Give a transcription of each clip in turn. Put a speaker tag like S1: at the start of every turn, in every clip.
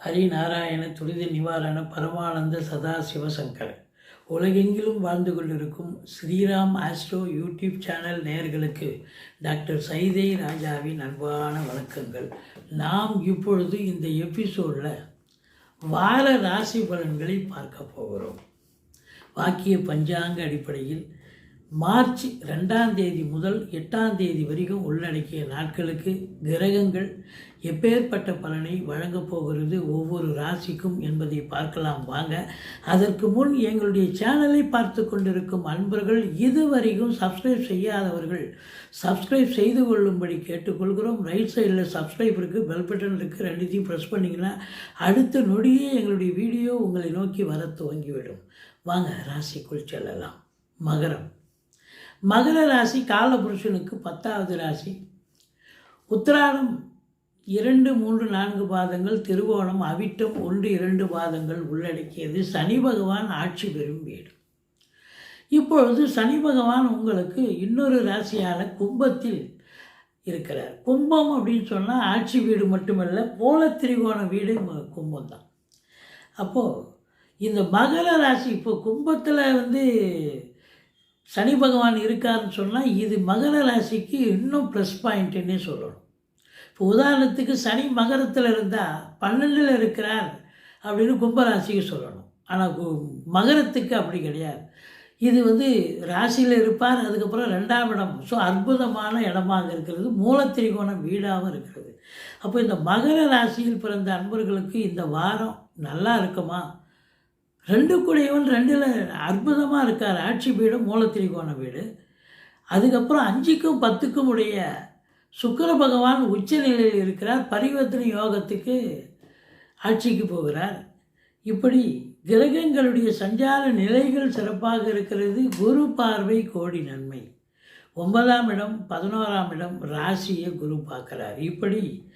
S1: ஹரிநாராயண துரித நிவாரண பரமானந்த சதா சிவசங்கர் உலகெங்கிலும் வாழ்ந்து கொண்டிருக்கும் ஸ்ரீராம் ஆஸ்ட்ரோ யூடியூப் சேனல் நேயர்களுக்கு டாக்டர் சைதை ராஜாவின் அன்பான வணக்கங்கள். நாம் இப்பொழுது இந்த எபிசோடில் வார ராசி பலன்களை பார்க்க போகிறோம். வாக்கிய பஞ்சாங்க அடிப்படையில் மார்ச் ரெண்டாம் தேதி முதல் எட்டாம் தேதி வரைக்கும் உள்ளடக்கிய நாட்களுக்கு கிரகங்கள் எப்பேற்பட்ட பலனை வழங்கப் போகிறது ஒவ்வொரு ராசிக்கும் என்பதை பார்க்கலாம் வாங்க. அதற்கு முன் எங்களுடைய சேனலை பார்த்து கொண்டிருக்கும் அன்பர்கள் இதுவரைக்கும் சப்ஸ்கிரைப் செய்யாதவர்கள் சப்ஸ்கிரைப் செய்து கொள்ளும்படி கேட்டுக்கொள்கிறோம். ரைட் சைடில் சப்ஸ்கிரைப் இருக்குது பெல் பட்டன் இருக்குது ரெண்டுத்தையும் ப்ரெஸ் பண்ணிங்கன்னா அடுத்த நொடியே எங்களுடைய வீடியோ உங்களை நோக்கி வர துவங்கிவிடும். வாங்க ராசிக்குள் செல்லலாம். மகரம். மகர ராசி காலபுருஷனுக்கு பத்தாவது ராசி. உத்திராடம் இரண்டு மூன்று நான்கு பாதங்கள் திருவோணம் அவிட்டம் ஒன்று இரண்டு பாதங்கள் உள்ளடக்கியது. சனி பகவான் ஆட்சி பெறும் வீடு. இப்பொழுது சனி பகவான் உங்களுக்கு இன்னொரு ராசியான கும்பத்தில் இருக்கிறார். கும்பம் அப்படின்னு சொன்னால் ஆட்சி வீடு மட்டுமல்ல போல திரிகோண வீடு கும்பம் தான் அப்போது இந்த மகர ராசி இப்போ கும்பத்தில் வந்து சனி பகவான் இருக்காருன்னு சொன்னால் இது மகர ராசிக்கு இன்னும் ப்ளஸ் பாயிண்ட்டுன்னே சொல்லணும். இப்போ உதாரணத்துக்கு சனி மகரத்தில் இருந்தால் பன்னெண்டில் இருக்கிறார் அப்படின்னு கும்பராசிக்கு சொல்லணும். ஆனால் மகரத்துக்கு அப்படி கிடையாது. இது வந்து ராசியில் இருப்பார் அதுக்கப்புறம் ரெண்டாம் இடம். ஸோ அற்புதமான இடமாக இருக்கிறது. மூலத்திரிகோணம் வீடாகவும் இருக்கிறது. அப்போ இந்த மகர ராசியில் பிறந்த அன்பர்களுக்கு இந்த வாரம் நல்லா இருக்குமா? ரெண்டு கூடையவன் ரெண்டில் அற்புதமாக இருக்கார். ஆட்சி வீடு மூலத்திரிகோண வீடு. அதுக்கப்புறம் அஞ்சுக்கும் பத்துக்கும் உடைய சுக்கர பகவான் உச்ச நிலையில் இருக்கிறார். பரிவர்த்தனை யோகத்துக்கு ஆட்சிக்கு போகிறார். இப்படி கிரகங்களுடைய சஞ்சார நிலைகள் சிறப்பாக இருக்கிறது. குரு பார்வை கோடி நன்மை. ஒன்பதாம் இடம் பதினோராம் இடம் ராசியை குரு பார்க்குறார். இப்படி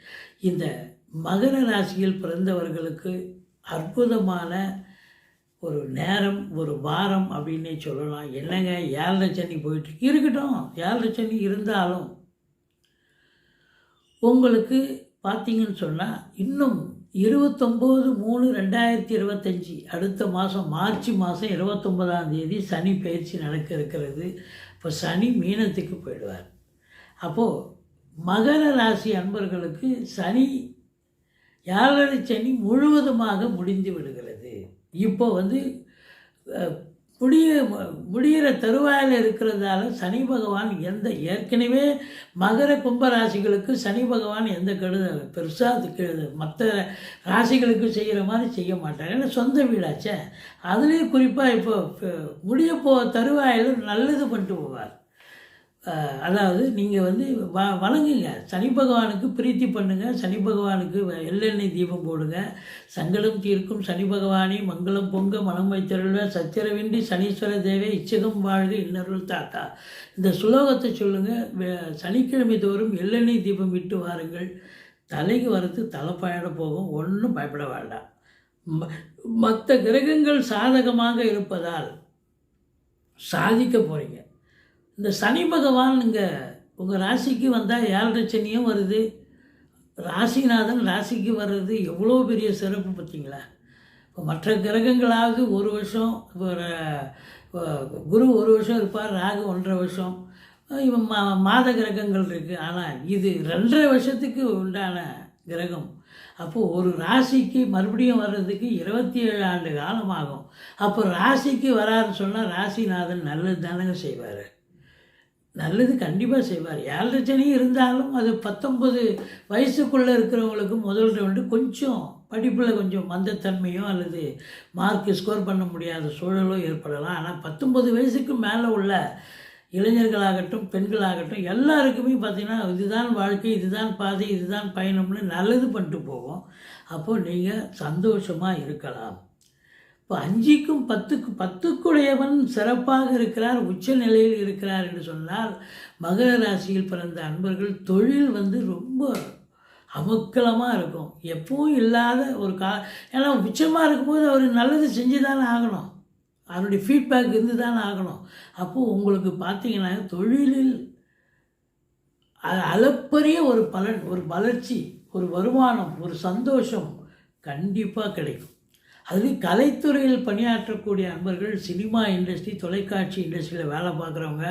S1: இந்த மகர ராசியில் பிறந்தவர்களுக்கு அற்புதமான ஒரு நேரம் ஒரு வாரம் அப்படின்னே சொல்லலாம். என்னங்க? ஏழரை சனி போயிட்டு இருக்கட்டும். ஏழரை சனி இருந்தாலும் உங்களுக்கு பார்த்தீங்கன்னு சொன்னால் இன்னும் இருபத்தொம்போது மூணு ரெண்டாயிரத்தி இருபத்தஞ்சி அடுத்த மாதம் மார்ச் மாதம் இருபத்தொம்போதாம் தேதி சனி பயிற்சி நடக்க இருக்கிறது. இப்போ சனி மீனத்துக்கு போயிடுவார். அப்போது மகர ராசி அன்பர்களுக்கு சனி ஏழரை சனி முழுவதுமாக முடிந்து விடுகிறது. இப்போ வந்து முடிய முடிகிற தருவாயில் இருக்கிறதால சனி பகவான் எந்த ஏற்கனவே மகர கும்பராசிகளுக்கு சனி பகவான் எந்த கெடுத பெருசாக கெடுதல் மற்ற ராசிகளுக்கு செய்கிற மாதிரி செய்ய மாட்டார். ஏன்னா சொந்த வீடாச்சே. அதுலேயும் குறிப்பாக இப்போ முடிய போ தருவாயில் நல்லது பண்ணிட்டு போவார். அதாவது நீங்கள் வந்து வ வணங்குங்க. சனி பகவானுக்கு பிரீத்தி பண்ணுங்கள் சனி பகவானுக்கு வ- எள்ளெண்ணெய் தீபம் போடுங்க. சங்கடம் தீர்க்கும் சனி பகவானே மங்களம் பொங்க மனம் வைத்தருள்வ சச்சரவின்றி சனீஸ்வர தேவை இச்சகம் வாழ்க இன்னருள் தாத்தா. இந்த சுலோகத்தை சொல்லுங்கள் சனிக்கிழமை தோறும் எள்ளெண்ணெய் தீபம் விட்டு வாருங்கள். தலைக்கு வரத்து தலைப்பாயிட போகும். ஒன்றும் பயப்பட வேண்டாம். மற்ற கிரகங்கள் சாதகமாக இருப்பதால் சாதிக்க போகிறீங்க இந்த சனி பகவான் இங்கே உங்கள் ராசிக்கு வந்தால் ஏழரை சனியும் வருது. ராசிநாதன் ராசிக்கு வர்றது எவ்வளோ பெரிய சிறப்பு பார்த்தீங்களா? இப்போ மற்ற கிரகங்களாவது ஒரு வருஷம் இப்போ குரு ஒரு வருஷம் இருப்பார் ராகு ஒன்றரை வருஷம். இவன் மா மாத கிரகங்கள் இருக்குது ஆனால் இது ரெண்டரை வருஷத்துக்கு உண்டான கிரகம். அப்போது ஒரு ராசிக்கு மறுபடியும் வர்றதுக்கு இருபத்தி ஏழு ஆண்டு காலம் ஆகும். அப்போ ராசிக்கு வராருன்னு சொன்னால் ராசிநாதன் நல்லது தானங்க செய்வார். நல்லது கண்டிப்பாக செய்வார். ஏழரை சனி இருந்தாலும் அது பத்தொம்பது வயசுக்குள்ளே இருக்கிறவங்களுக்கு முதல் ரவுண்டு கொஞ்சம் படிப்பில் கொஞ்சம் மந்தத்தன்மையோ அல்லது மார்க் ஸ்கோர் பண்ண முடியாத சூழலோ ஏற்படலாம். ஆனால் பத்தொம்பது வயசுக்கு மேலே உள்ள இளைஞர்களாகட்டும் பெண்களாகட்டும் எல்லாருக்குமே பார்த்திங்கன்னா இதுதான் வாழ்க்கை இதுதான் பாதை இதுதான் பயணம்னு நல்லது பண்ணிட்டு போவோம். அப்போது நீங்கள் சந்தோஷமாக இருக்கலாம். இப்போ அஞ்சுக்கும் பத்துக்கு பத்துக்குடையவன் சிறப்பாக இருக்கிறார் உச்ச நிலையில் இருக்கிறார் என்று சொன்னால் மகர ராசியில் பிறந்த அன்பர்கள் தொழில் வந்து ரொம்ப அமக்கலமாக இருக்கும். எப்பவும் இல்லாத ஒரு கா ஏன்னா உச்சமாக இருக்கும்போது அவர் நல்லது செஞ்சு தானே ஆகணும். அவருடைய ஃபீட்பேக் இருந்து தானே ஆகணும். அப்போது உங்களுக்கு பார்த்தீங்கன்னா தொழிலில் அ- அளப்பரிய ஒரு பலன் ஒரு வளர்ச்சி ஒரு வருமானம் ஒரு சந்தோஷம் கண்டிப்பாக கிடைக்கும். அதுலேயும் கலைத்துறையில் பணியாற்றக்கூடிய நண்பர்கள் சினிமா இண்டஸ்ட்ரி தொலைக்காட்சி இண்டஸ்ட்ரியில் வேலை பார்க்குறவங்க.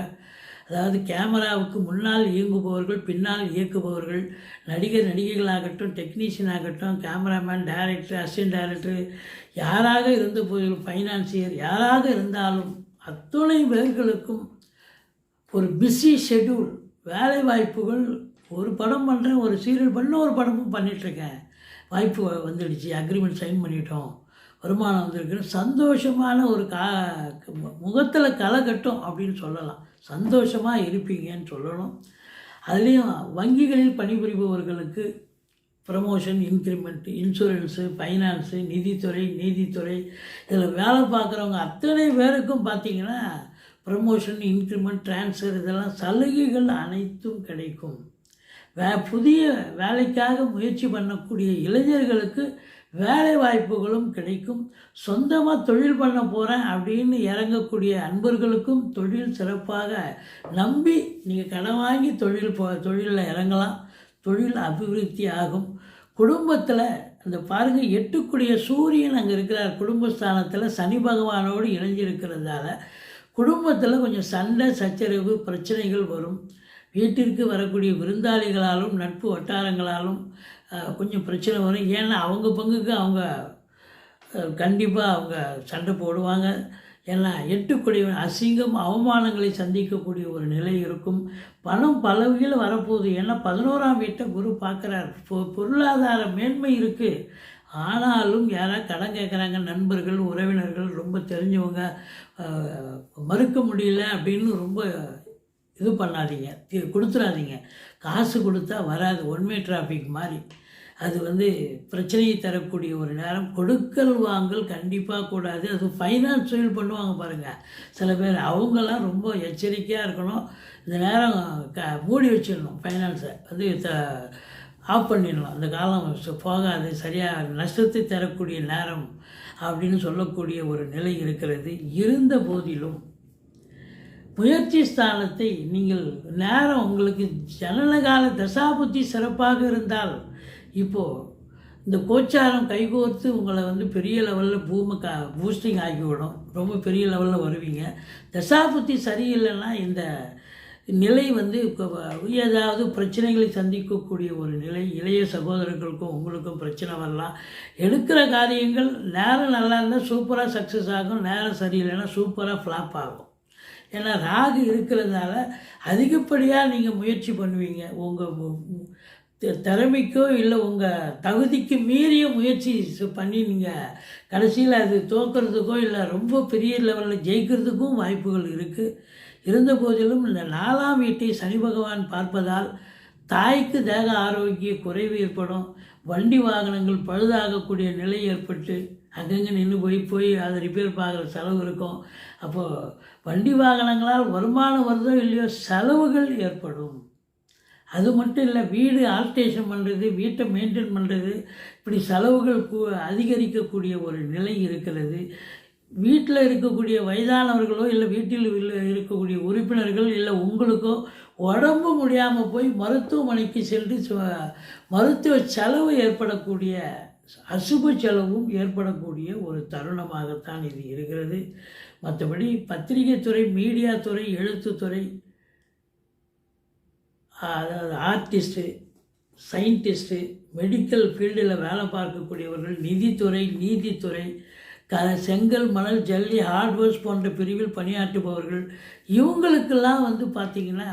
S1: அதாவது கேமராவுக்கு முன்னால் இயங்குபவர்கள் பின்னால் இயக்குபவர்கள் நடிகர் நடிகைகளாகட்டும் டெக்னீஷியன் ஆகட்டும் கேமராமேன் டைரக்டர் அசிஸ்டன்ட் டைரக்டர் யாராக இருந்த போதிலும் ஃபைனான்சியர் யாராக இருந்தாலும் அத்துணை பேர்களுக்கும் ஒரு பிஸி ஷெட்யூல் வேலை வாய்ப்புகள் ஒரு படம் பண்ணுறேன் ஒரு சீரியல் பண்ண ஒரு படமும் பண்ணிகிட்ருக்கேன் வாய்ப்பு வந்துடுச்சு அக்ரிமெண்ட் சைன் பண்ணிட்டோம். வருமானம் வந்திருக்குன்னு சந்தோஷமான ஒரு கா முகத்தில் களை கட்டும் அப்படின்னு சொல்லலாம். சந்தோஷமாக இருப்பீங்கன்னு சொல்லணும். அதுலேயும் வங்கிகளில் பணிபுரிபவர்களுக்கு ப்ரமோஷன் இன்க்ரிமெண்ட் இன்சூரன்ஸு ஃபைனான்ஸு நிதித்துறை நீதித்துறை இதில் வேலை பார்க்குறவங்க அத்தனை பேருக்கும் பார்த்திங்கன்னா ப்ரமோஷன் இன்க்ரிமெண்ட் ட்ரான்ஸ்ஃபர் இதெல்லாம் சலுகைகள் அனைத்தும் கிடைக்கும். வே புதிய வேலைக்காக முயற்சி பண்ணக்கூடிய இளைஞர்களுக்கு வேலை வாய்ப்புகளும் கிடைக்கும். சொந்தமாக தொழில் பண்ண போகிறேன் அப்படின்னு இறங்கக்கூடிய அன்பர்களுக்கும் தொழில் சிறப்பாக நம்பி நீங்கள் கடன் வாங்கி தொழில் போ தொழிலில் இறங்கலாம். தொழில் அபிவிருத்தி ஆகும். குடும்பத்தில் அந்த பாருங்கள் எட்டுக்குடிய சூரியன் அங்கே இருக்கிறார். குடும்பஸ்தானத்தில் சனி பகவானோடு இணைஞ்சிருக்கிறதால குடும்பத்தில் கொஞ்சம் சண்டை சச்சரவு பிரச்சனைகள் வரும். வீட்டிற்கு வரக்கூடிய விருந்தாளிகளாலும் நட்பு வட்டாரங்களாலும் கொஞ்சம் பிரச்சனை வரும். ஏன்னா அவங்க பங்குக்கு அவங்க கண்டிப்பாக அவங்க சண்டை போடுவாங்க. ஏன்னா எட்டுக்கூடிய அசிங்கம் அவமானங்களை சந்திக்கக்கூடிய ஒரு நிலை இருக்கும். பணம் பல வகையில் வரப்போகுது. ஏன்னா பதினோராம் வீட்டை குரு பார்க்குறார். பொ- பொருளாதார மேன்மை இருக்குது ஆனாலும் யாராவது கடன் கேட்குறாங்க நண்பர்கள் உறவினர்கள் ரொம்ப தெரிஞ்சவங்க. மறுக்க முடியல அப்படின்னு ரொம்ப இது பண்ணாதீங்க. கொடுத்துடாதீங்க கொடுத்துறாதீங்க. காசு கொடுத்தா வராது. ஒன்மே டிராஃபிக் மாதிரி. அது வந்து பிரச்சனையை தரக்கூடிய ஒரு நேரம். கொடுக்கல் வாங்கல் கண்டிப்பாக கூடாது. அது ஃபைனான்ஸ் தொழில் பண்ணுவாங்க பாருங்கள் சில பேர் அவங்கெல்லாம் ரொம்ப எச்சரிக்கையாக இருக்கணும். இந்த நேரம் க மூடி வச்சிடணும் ஃபைனான்ஸை வந்து த ஆஃப் பண்ணிடலாம் அந்த காலம் போகாது. சரியாக நஷ்டத்தை தரக்கூடிய நேரம் அப்படின்னு சொல்லக்கூடிய ஒரு நிலை இருக்கிறது. இருந்த போதிலும் முயற்சி ஸ்தானத்தை நீங்கள் நேரம் உங்களுக்கு ஜனனகால தசாபுத்தி சிறப்பாக இருந்தால் இப்போது இந்த கோச்சாரம் கைகோர்த்து உங்களை வந்து பெரிய லெவலில் பூமி கா பூஸ்டிங் ஆகிவிடும் ரொம்ப பெரிய லெவலில் வருவீங்க. தசாபுத்தி சரியில்லைன்னா இந்த நிலை வந்து இப்போ ஏதாவது பிரச்சனைகளை சந்திக்கக்கூடிய ஒரு நிலை இளைய சகோதரர்களுக்கும் உங்களுக்கும் பிரச்சனை வரலாம். எடுக்கிற காரியங்கள் நேரம் நல்லா இருந்தால் சூப்பராக சக்ஸஸ் ஆகும். நேரம் சரியில்லைன்னா சூப்பராக ஃப்ளாப் ஆகும். ஏன்னா ராகு இருக்கிறதுனால அதிகப்படியாக நீங்கள் முயற்சி பண்ணுவீங்க. உங்கள் திறமைக்கோ இல்லை உங்கள் தகுதிக்கு மீறிய முயற்சி பண்ணி நீங்கள் கடைசியில் அது தோக்கிறதுக்கோ இல்லை ரொம்ப பெரிய லெவலில் ஜெயிக்கிறதுக்கும் வாய்ப்புகள் இருக்குது இருந்த போதிலும் இந்த நாலாம் வீட்டை சனி பகவான் பார்ப்பதால் தாய்க்கு தேக ஆரோக்கிய குறைவு ஏற்படும். வண்டி வாகனங்கள் பழுதாகக்கூடிய நிலை ஏற்பட்டு அங்கங்கே நின்று போய் போய் அதை ரிப்பேர் பார்க்குற செலவு இருக்கும். அப்போது வண்டி வாகனங்களால் வருமானம் வருதோ இல்லையோ செலவுகள் ஏற்படும். அது மட்டும் இல்லை வீடு ஆல்ட்ரேஷன் பண்ணுறது வீட்டை மெயின்டைன் பண்ணுறது இப்படி செலவுகள் கூ அதிகரிக்கக்கூடிய ஒரு நிலை இருக்கிறது. வீட்டில் இருக்கக்கூடிய வயதானவர்களோ இல்லை வீட்டில் உள்ள இருக்கக்கூடிய உறுப்பினர்கள் இல்லை உங்களுக்கோ உடம்பு முடியாமல் போய் மருத்துவமனைக்கு சென்று சு- மருத்துவ செலவு ஏற்படக்கூடிய அசுப செலவும் ஏற்படக்கூடிய ஒரு தருணமாகத்தான் இது இருக்கிறது. மற்றபடி பத்திரிகை துறை மீடியா துறை எழுத்துத்துறை அதாவது ஆர்டிஸ்ட்டு சயின்டிஸ்ட்டு மெடிக்கல் ஃபீல்டில் வேலை பார்க்கக்கூடியவர்கள் நிதித்துறை நீதித்துறை க செங்கல் மணல் ஜல்லி ஹார்ட்வேர்ஸ் போன்ற பிரிவில் பணியாற்றுபவர்கள் இவங்களுக்கெல்லாம் வந்து பார்த்திங்கன்னா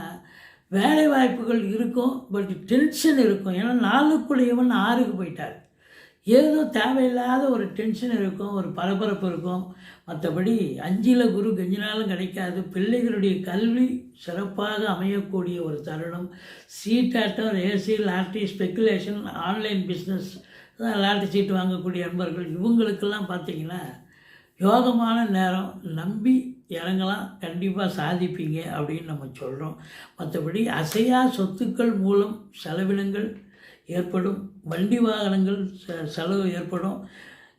S1: வேலை வாய்ப்புகள் இருக்கும் பட் டென்ஷன் இருக்கும். ஏன்னா நாளுக்குடையவன் ஆறுக்கு போயிட்டார். ஏதோ தேவையில்லாத ஒரு டென்ஷன் இருக்கும் ஒரு பரபரப்பு இருக்கும். மற்றபடி அஞ்சில் குரு கஞ்சினாலும் கிடைக்காது. பிள்ளைகளுடைய கல்வி சிறப்பாக அமையக்கூடிய ஒரு தருணம். சீட்டாட்டம் race lottery speculation online business lottery சீட்டு வாங்கக்கூடிய நண்பர்கள் இவங்களுக்கெல்லாம் பார்த்தீங்கன்னா யோகமான நேரம். நம்பி இறங்கலாம். கண்டிப்பாக சாதிப்பீங்க அப்படின்னு நம்ம சொல்கிறோம் மற்றபடி அசையா சொத்துக்கள் மூலம் செலவினங்கள் ஏற்படும். வண்டி வாகனங்கள் செ- செலவு ஏற்படும்.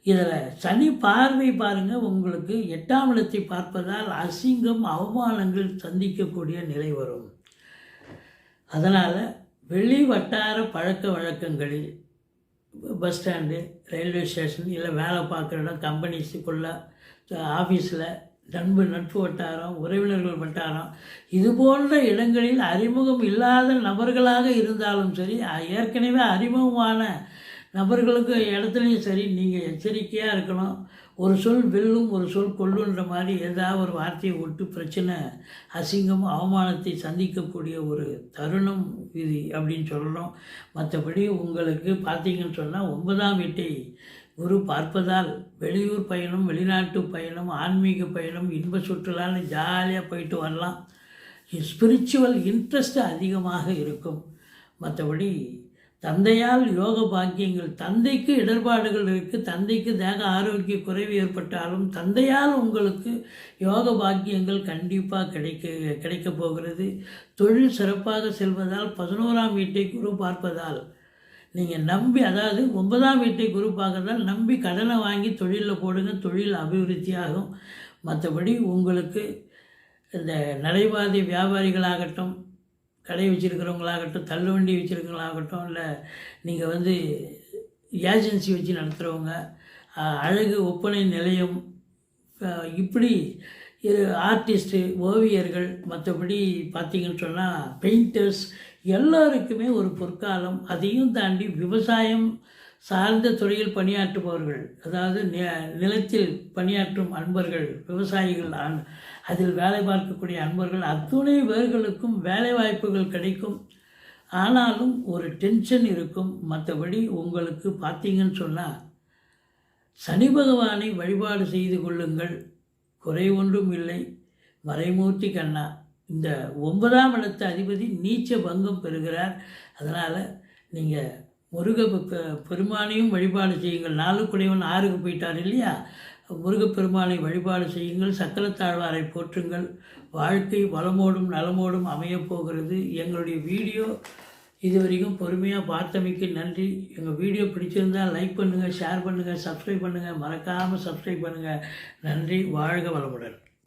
S1: இதில் சனி பார்வை பாருங்கள் உங்களுக்கு எட்டாம் இடத்தை பார்ப்பதால் அசிங்கம் அவமானங்கள் சந்திக்கக்கூடிய நிலை வரும். அதனால் வெளி வட்டார பழக்க வழக்கங்களில் பஸ் ஸ்டாண்டு ரயில்வே ஸ்டேஷன் இல்லை வேலை பார்க்குற இடம் கம்பெனிஸுக்குள்ள ஆஃபீஸில் நண்பு நட்பு வட்டாரம் உறவினர்கள் வட்டாரம். இது போன்ற இடங்களில் அறிமுகம் இல்லாத நபர்களாக இருந்தாலும் சரி ஏற்கனவே அறிமுகமான நபர்களுக்கு இடத்துலையும் சரி நீங்கள் எச்சரிக்கையாக இருக்கணும். ஒரு சொல் வெல்லும் ஒரு சொல் கொல்லுன்ற மாதிரி ஏதாவது ஒரு வார்த்தையை விட்டு பிரச்சனை அசிங்கம் அவமானத்தை சந்திக்கக்கூடிய ஒரு தருணம் இது அப்படின்னு சொல்லணும். மற்றபடி உங்களுக்கு பார்த்தீங்கன்னு சொன்னால் ஒன்பதாம் வீட்டை குரு பார்ப்பதால் வெளியூர் பயணம் வெளிநாட்டு பயணம் ஆன்மீக பயணம் இன்ப சுற்றுலான்னு ஜாலியாக போயிட்டு வரலாம். ஸ்பிரிச்சுவல் இன்ட்ரெஸ்ட் அதிகமாக இருக்கும். மற்றபடி தந்தையால் யோக பாக்கியங்கள் தந்தைக்கு இடர்பாடுகள் இருக்குது தந்தைக்கு தேக ஆரோக்கிய குறைவு ஏற்பட்டாலும் தந்தையால் உங்களுக்கு யோக பாக்கியங்கள் கண்டிப்பாக கிடைக்க கிடைக்கப் போகிறது. தொழில் சிறப்பாக செல்வதால் பதினோராம் வீட்டை குரு பார்ப்பதால் நீங்கள் நம்பி அதாவது ஒன்பதாம் வீட்டை குரு பார்க்குறதால் நம்பி கடனை வாங்கி தொழிலில் போடுங்க தொழில் அபிவிருத்தியாகும் மற்றபடி உங்களுக்கு இந்த நடைபாதை வியாபாரிகளாகட்டும் கடை வச்சுருக்கிறவங்களாகட்டும் தள்ளுவண்டி வச்சுருக்கிறவங்களாகட்டும் இல்லை நீங்கள் வந்து ஏஜென்சி வச்சு நடத்துகிறவங்க அழகு ஒப்பனை நிலையம் இப்படி ஆர்டிஸ்ட்டு ஓவியர்கள் மற்றபடி பார்த்தீங்கன்னு சொன்னால் பெயிண்டர்ஸ் எல்லோருக்குமே ஒரு பொற்காலம். அதையும் தாண்டி விவசாயம் சார்ந்த துறையில் பணியாற்றுபவர்கள் அதாவது நி- நிலத்தில் பணியாற்றும் அன்பர்கள் விவசாயிகள் அன்- அதில் வேலை பார்க்கக்கூடிய அன்பர்கள் அத்துணை பேர்களுக்கும் வேலை வாய்ப்புகள் கிடைக்கும். ஆனாலும் ஒரு டென்ஷன் இருக்கும். மற்றபடி உங்களுக்கு பார்த்தீங்கன்னு சொன்னால் சனி பகவானை வழிபாடு செய்து கொள்ளுங்கள். குறை ஒன்றும் இல்லை. மறைமூர்த்தி கண்ணா. இந்த ஒன்பதாம் இடத்து அதிபதி நீச்ச பங்கம் பெறுகிறார். அதனால் நீங்கள் முருக பெருமானையும் வழிபாடு செய்யுங்கள். நாலுக்குடையவன் ஆறுக்கு போயிட்டார் இல்லையா? முருகப்பெருமானை வழிபாடு செய்யுங்கள். சக்கரத்தாழ்வாரை போற்றுங்கள். வாழ்க்கை வளமோடும் நலமோடும் அமையப் போகிறது. எங்களுடைய வீடியோ இது வரைக்கும் பொறுமையாக பார்த்தமைக்கு நன்றி. எங்கள் வீடியோ பிடிச்சிருந்தா லைக் பண்ணுங்கள் ஷேர் பண்ணுங்கள் சப்ஸ்கிரைப் பண்ணுங்கள் மறக்காமல் சப்ஸ்கிரைப் பண்ணுங்கள் நன்றி. வாழ்க வளமுடன்.